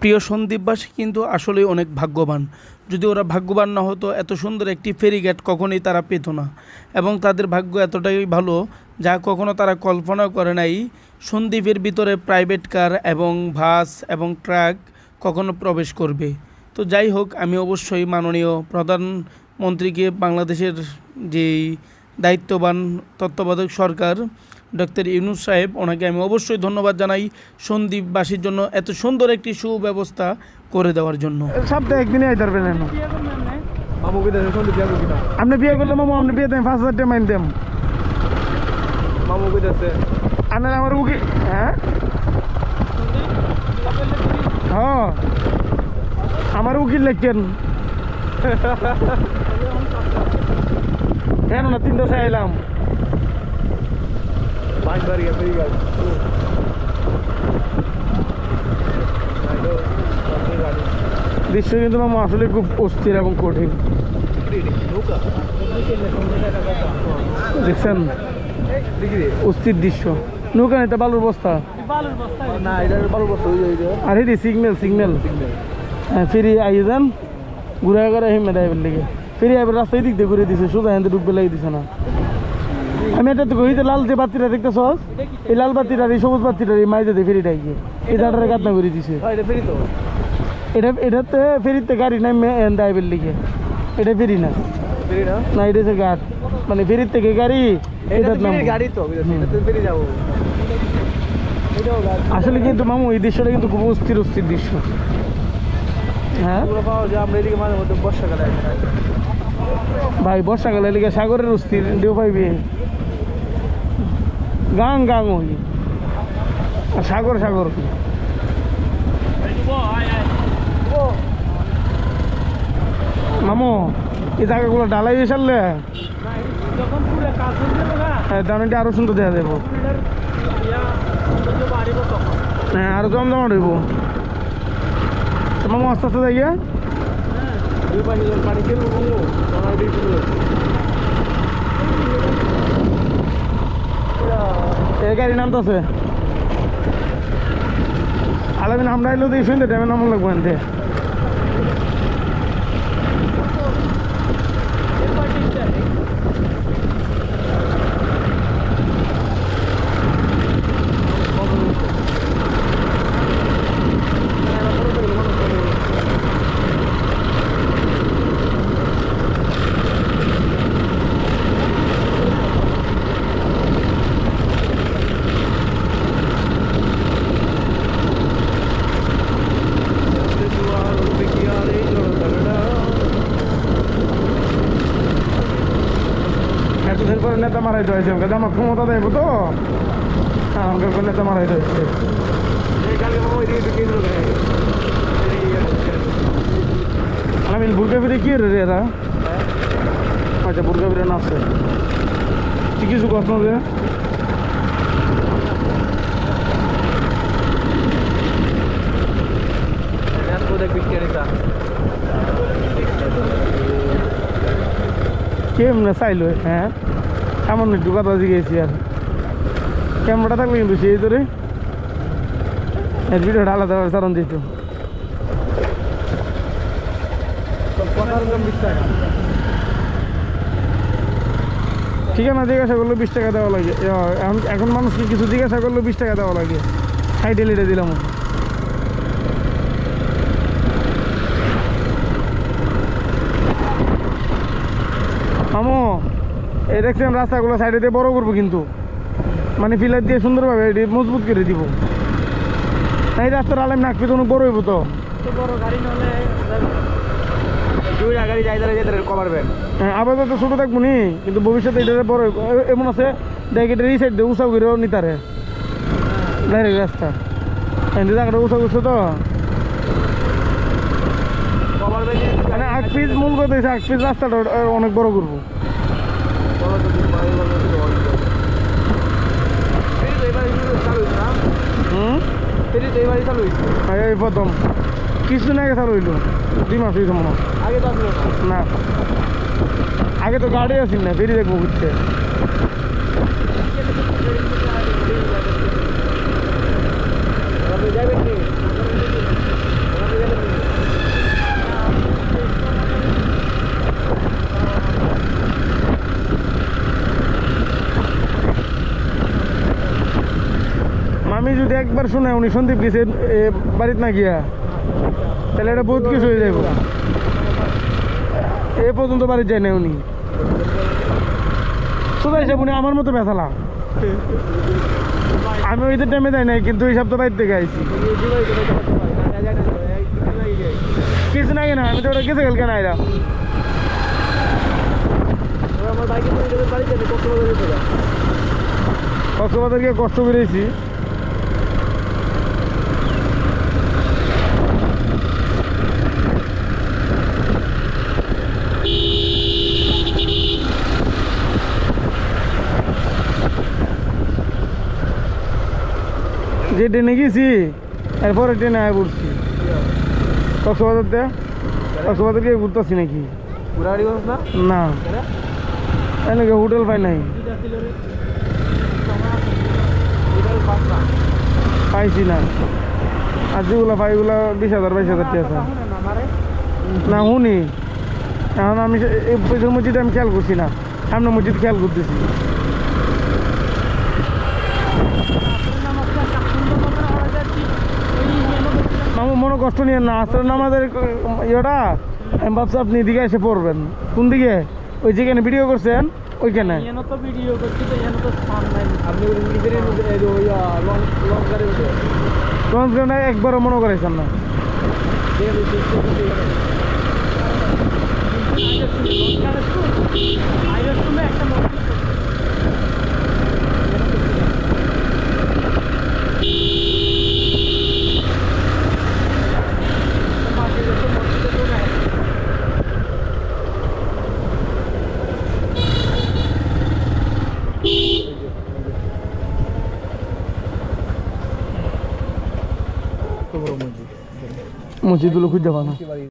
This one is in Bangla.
প্রিয় সন্দীপবাসী কিন্তু আসলে অনেক ভাগ্যবান। যদি ওরা ভাগ্যবান না হতো, এত সুন্দর একটি ফেরিঘাট কখনোই তারা পেত না। এবং তাদের ভাগ্য এতটাই ভালো, যা কখনো তারা কল্পনা করে নাই সন্দ্বীপের ভিতরে প্রাইভেট কার এবং বাস এবং ট্রাক কখনো প্রবেশ করবে। তো যাই হোক, আমি অবশ্যই মাননীয় প্রধানমন্ত্রীকে বাংলাদেশের যেই দায়িত্ববান তত্ত্বাবধায়ক সরকার ডক্টর ইউনুস সাহেব ওনাকে আমি অবশ্যই ধন্যবাদ জানাই সন্দীপবাসীর জন্য এত সুন্দর একটি সুব্যবস্থা করে দেওয়ার জন্য। সপ্তাহে একদিনই আইতে পারবেন আপনি বিয়ে করলে মামু আপনি বিয়ে দেন পাঁচ হাজার টাকা মাইন দেন। মামু কই দেছে আপনার আমার উকি হ্যাঁ? হ্যাঁ। আমার উকিল লিখছেন কেন না তিন দশে বাস বাড়ি গেছে এই দৃশ্য কিন্তু মামু আসলে খুব অস্থির এবং কঠিন। দেখছেন? অস্থির দৃশ্য। নৌকা নিতে বালুর বস্তা? আর এটি সিগন্যাল সিগন্যাল হ্যাঁ ফেরি আইয়ে যান। ঘুরে ঘুরে হেমে ড্রাইভার লেগে। ফেরি আইবার রাস্তায় দিক দিয়ে ঘুরে দিছে, সোজা হেঁতে ডুববে লাগিয়ে দিছে না। আমি এটা তো কইতে লাল যে বাতিটা দেখতেছ? এই লাল বাতিটার এই সবুজ বাতিটার এই মাইতে দিয়ে ফেরিটা গিয়ে এই দাঁড়ারে কাতনা করে দিছে। এটা এটাতে ফেরিতে গাড়ি নাই ড্রাইভার লিখে এটা ফেরি না। না এটা হচ্ছে ঘাট মানে ফেরির থেকে গাড়ি এটা এটার নাম গাড়ি তো বুঝেছি? এটা তো ফেরি যাব। আসলে কিন্তু মামু এই দৃশ্যটা কিন্তু খুব অস্থির অস্থির দৃশ্য। হ্যাঁ? পুরো পাওয়া যায় আমরা এদিকে মাঝে মধ্যে বর্ষাকালে। ভাই, বর্ষাকালে লিগে সাগরের অস্থির দেও পাইবে। গাং গাং আর সাগর সাগর মামু, এই জায়গাগুলো ডালাই সারলে? হয়ে দামটা আরও সুন্দর দেখা দেবো হ্যাঁ আরও জমজমা রইব মামু, আস্তে আস্তে যাই দুই পাশে যখন পানি খেলব কমবো তখন আর বেশি এই গাড়ি নামতেছে। আলামিন আমরা এলো দিয়ে শুনতে টাইমে নাম লাগবো এনতে। মারাইতে হয়েছে আমাকে আমার ক্ষমতা দেবো তো হ্যাঁ, আমাকে করে নেতা মারাইতে হয়েছে আলামিন বুর্গা ফিরে কি রে এরা? আচ্ছা বুর্গা ফিরে নাচছে কিছু কথা যে কেমনে চাইলো হ্যাঁ? সামান্য একটু কথা জিগেছি আর। ক্যামেরাটা থাকলে কিন্তু সেই ধরে এর ভিডিওটা আলাদা সারণ দিত। ঠিকানা জিজ্ঞাসা করলে বিশ টাকা দেওয়া লাগে। এখন মানুষকে কিছু জিজ্ঞাসা করলে বিশ টাকা দেওয়া লাগে। সাইডে লিটে দিলাম। মামু এই দেখছেন রাস্তাগুলো সাইডে দিয়ে বড় করব কিন্তু। মানে পিলার দিয়ে সুন্দরভাবে এটি মজবুত করে দিব। এই রাস্তার আলাম নাকপি তো অনেক বড় হইব তো। হ্যাঁ, আপাতত ছোটো থাকব নি কিন্তু ভবিষ্যতে এটা বড়। এমন আছে দেখ এটা এই সাইড দিয়ে উঁচা করেও নিতারে। ডাইরেক্ট রাস্তা। এমনি জায়গাটা উঁচা করছে তো? মানে আগ পিস মূল কথা আগ পিস রাস্তাটা অনেক বড় করব। প্রথম। কিছুদিন আগে চালু দুই মাস হয়েছে মনে। আগে না। আগে তো গাড়ি আসিল না বেরিয়ে দেখব ঘুরতে কি একবার শুনে উনি সন্দীপ গেছে বাড়িত না গিয়া। তাহলে এটা বহুত কিছু হয়ে যাইব। এ পর্যন্ত বাড়িতে যায় না উনি। সোজা হিসাব উনি আমার মতো বেসালা আমি ওইদের টাইমে যাই নাই, কিন্তু এই সপ্তাহ বাড়ির থেকে আইছি। কিছু নাই না, আমি তো ওটা গেছে কালকে নাই যাবে বাড়িতে কক্সবাজার গিয়ে কষ্ট বেরিয়েছি যে ট্রেনে গেছি, এরপরে ট্রেনে আয় পড়ছি। কক্সবাজার দিয়ে কক্সবাজার গিয়ে ঘুরতেছি নাকি? না। এনেকে হোটেল পাই নাই। পাইছি না। আর যেগুলো পাই ওগুলো বিশ হাজার, বাইশ হাজার টাকা না, শুনি। এখন আমি এই মসজিদে আমি খেয়াল করছি না। সামনে মসজিদ খেয়াল করতেছি। মামু মনে কষ্ট নিয়ে না আসলে নামাজের ইয়েটা আমি ভাবছি আপনি এদিকে এসে পড়বেন। কোন দিকে? ওই যেখানে ভিডিও করছেন ওইখানে। একবারও মনে করাইছেন না। মসজিদগুলো খুঁজে পাবো